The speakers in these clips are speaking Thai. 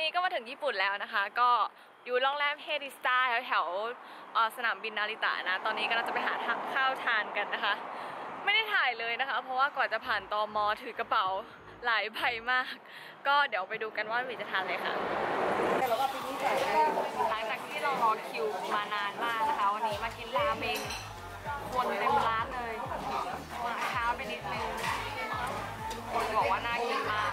นี้ก็มาถึงญี่ปุ่นแล้วนะคะ ก็อยู่โรงแรมเฮดิสตาแถวแถวสนามบินนาริตะนะ ตอนนี้ก็เราจะไปหาทางข้าวทานกันนะคะ ไม่ได้ถ่ายเลยนะคะ เพราะว่ากว่อนจะผ่านตอมอถือกระเป๋าหลายใบมาก ก็เดี๋ยวไปดูกันว่าหมีจะทานอะไรค่ะหลังจากที่เรารอคิวมานานมากนะคะ วันนี้มากินราเมงคนเต็มร้านเลยมาเช้าไปนิดนึงคนบอกว่าน่ากินมาก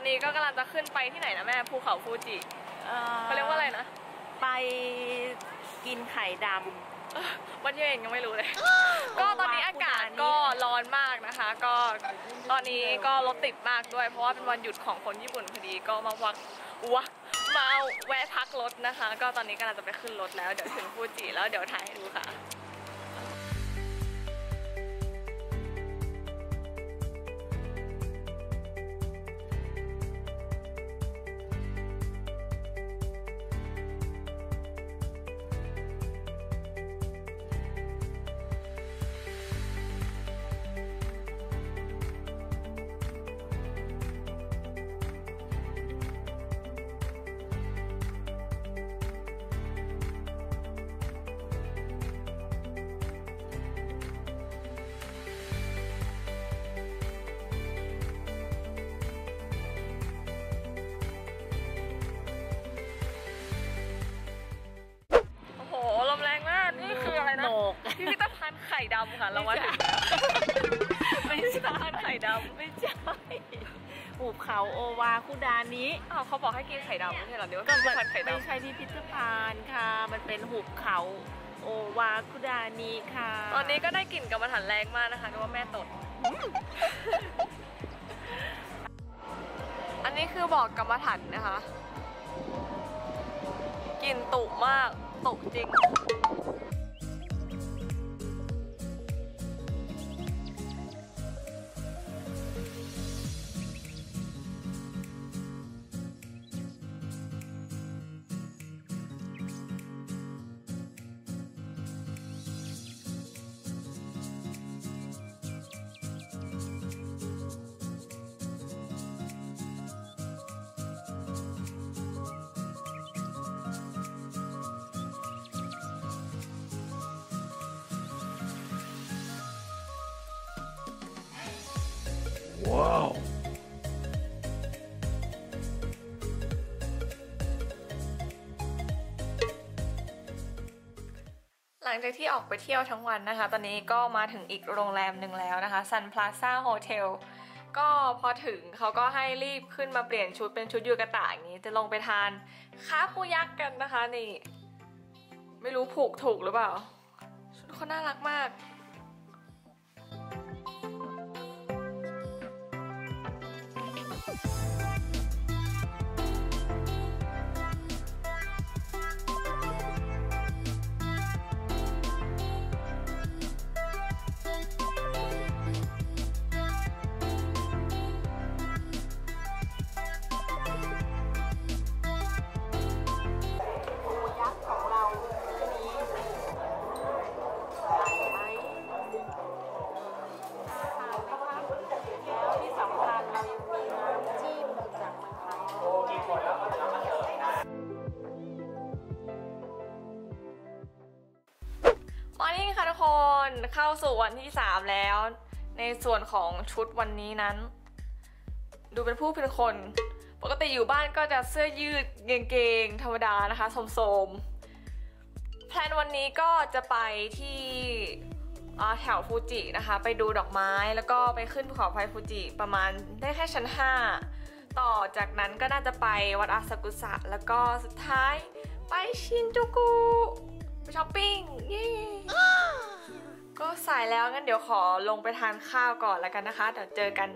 องค่ะตอนนี้ก็กำลังจะขึ้นไปที่ไหนนะแม่ภูเขาฟูจิเขาเรียกว่าอะไรนะ ไปกินไข่ดเอ้อวันที่เองยังไม่รู้เลย ก็ตอนนี้อากาศก็ร้อนมากนะคะ ก็ตอนนี้ก็รถติดมากด้วย เพราะว่าเป็นวันหยุดของคนญี่ปุ่นพอดีก็มาวักวะมาแวะพักรถนะคะ ก็ตอนนี้กำลังจะไปขึ้นรถแล้ว เดี๋ยวถึงฟูจิแล้วเดี๋ยวถ่ายให้ดูค่ะำค่ะเรามาถึงแล้วไม่พิพิธใช่ภัณฑ์ไข่ดำไม่ใช่หุบเขาโอวาคุดานี้อ้าวเขาบอกให้กินไข่ดำไม่ใช่เหรอเดี๋ยวก็พิพิธมันภัณฑ์ไข่ไม่ดำใช่พิพิธภัณฑ์ค่ะ มันเป็นหุบเขาโอวาคุดานี้ค่ะ ตอนนี้ก็ได้กลิ่นกรรมฐานแรงมากนะคะนึกว่าแม่ตด อันนี้คือบอกกรรมฐานนะคะกลิ่นตุมากตุจริง ลังจากที่ออกไปเที่ยวทั้งวันนะคะ ตอนนี้ก็มาถึงอีกโรงแรมหนึ่งแล้วนะคะ Sun Plaza Hotel ก็พอถึงเขาก็ให้รีบขึ้นมาเปลี่ยนชุดเป็นชุดยูกะตะอย่างนี้ จะลงไปทานค้าปูยักษ์กันนะคะนี่ ไม่รู้ผูกถูกหรือเปล่า ชุดเขาน่ารักมาก มอร์นิ่งค่ะทุกคนเข้าสู่วันที่ 3 แล้ว ในส่วนของชุดวันนี้นั้น ดูเป็นผู้เป็นคน ปกติอยู่บ้านก็จะเสื้อยืดกงเกงธรรมดานะคะโสมๆแพลนวันนี้ก็จะไปที่แถวฟูจินะคะ ไปดูดอกไม้แล้วก็ไปขึ้นภูเขาไฟฟูจิประมาณได้แค่ชั้น 5 ต่อจากนั้นก็น่าจะไปวัดอาซากุสะแล้วก็สุดท้ายไปชินจูกุ ไปช้อปปิ้งเย้ก็สายแล้วงั้นเดี๋ยวขอลงไปทานข้าวก่อนแล้วกันนะคะ เดี๋ยวเจอกัน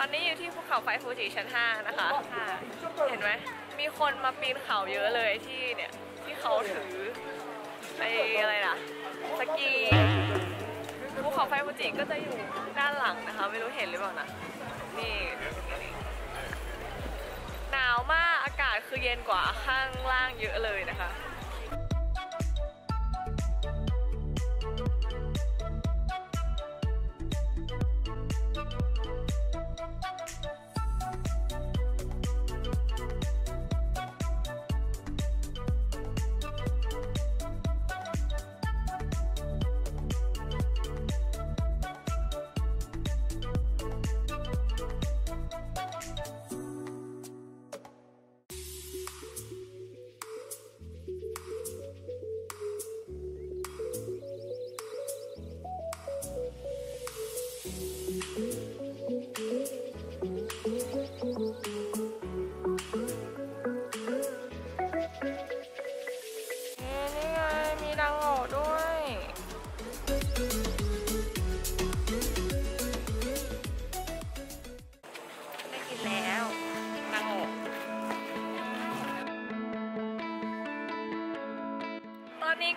ตอนนี้อยู่ที่ภูเขาเขาไฟฟูจิชั้น 5 นะคะค่ะเห็นไหม มีคนมาปีนเขาเยอะเลยที่เนี่ย ที่เขาถือไอ้อะไรนะสกี ภูเขาไฟฟูจิก็จะอยู่ด้านหลังนะคะ ไม่รู้เห็นหรือเปล่านะ นี่ หนาวมากอากาศคือเย็นกว่าข้างล่างเยอะเลยนะคะ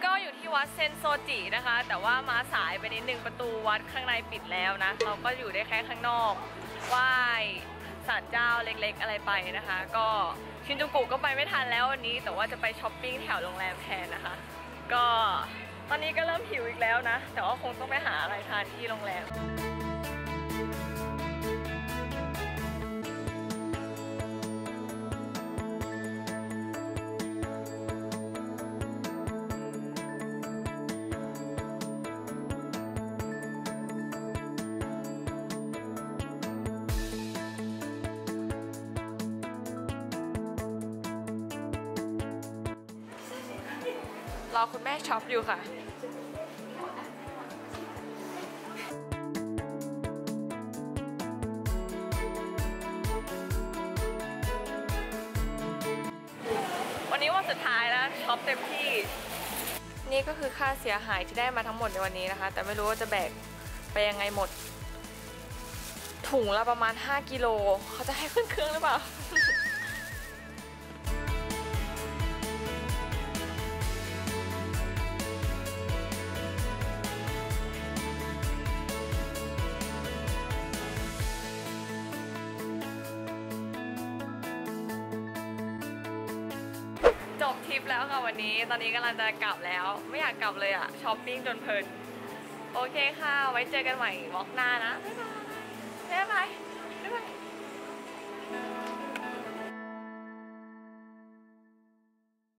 ก็อยู่ที่วัดเซนโซจินะคะ แต่ว่ามาสายไปนิดนึงประตูวัดข้างในปิดแล้วนะ เราก็อยู่ได้แค่ข้างนอกไหว้ศาลเจ้าเล็กๆ อะไรไปนะคะ ก็ชินจูกุก็ไปไม่ทันแล้ววันนี้ แต่ว่าจะไปช้อปปิ้งแถวโรงแรมแทนนะคะ ก็ตอนนี้ก็เริ่มหิวอีกแล้วนะ แต่ว่าคงต้องไปหาอะไรทานที่โรงแรม รอคุณแม่ช็อปอยู่ค่ะวันนี้วันสุดท้ายแล้วช็อปเต็มที่ นี่ก็คือค่าเสียหายที่ได้มาทั้งหมดในวันนี้นะคะ แต่ไม่รู้ว่าจะแบกไปยังไงหมด ถุงละประมาณ 5 กิโลเขาจะให้ขึ้นเครื่องหรือเปล่า บทริปแล้วค่ะวันนี้ ตอนนี้กำลังจะกลับแล้ว ไม่อยากกลับเลยอะช้อปปิ้งจนเพลิน โอเคค่ะ ไว้เจอกันใหม่วอล์กหน้านะ บ๊ายบาย บ๊ายบาย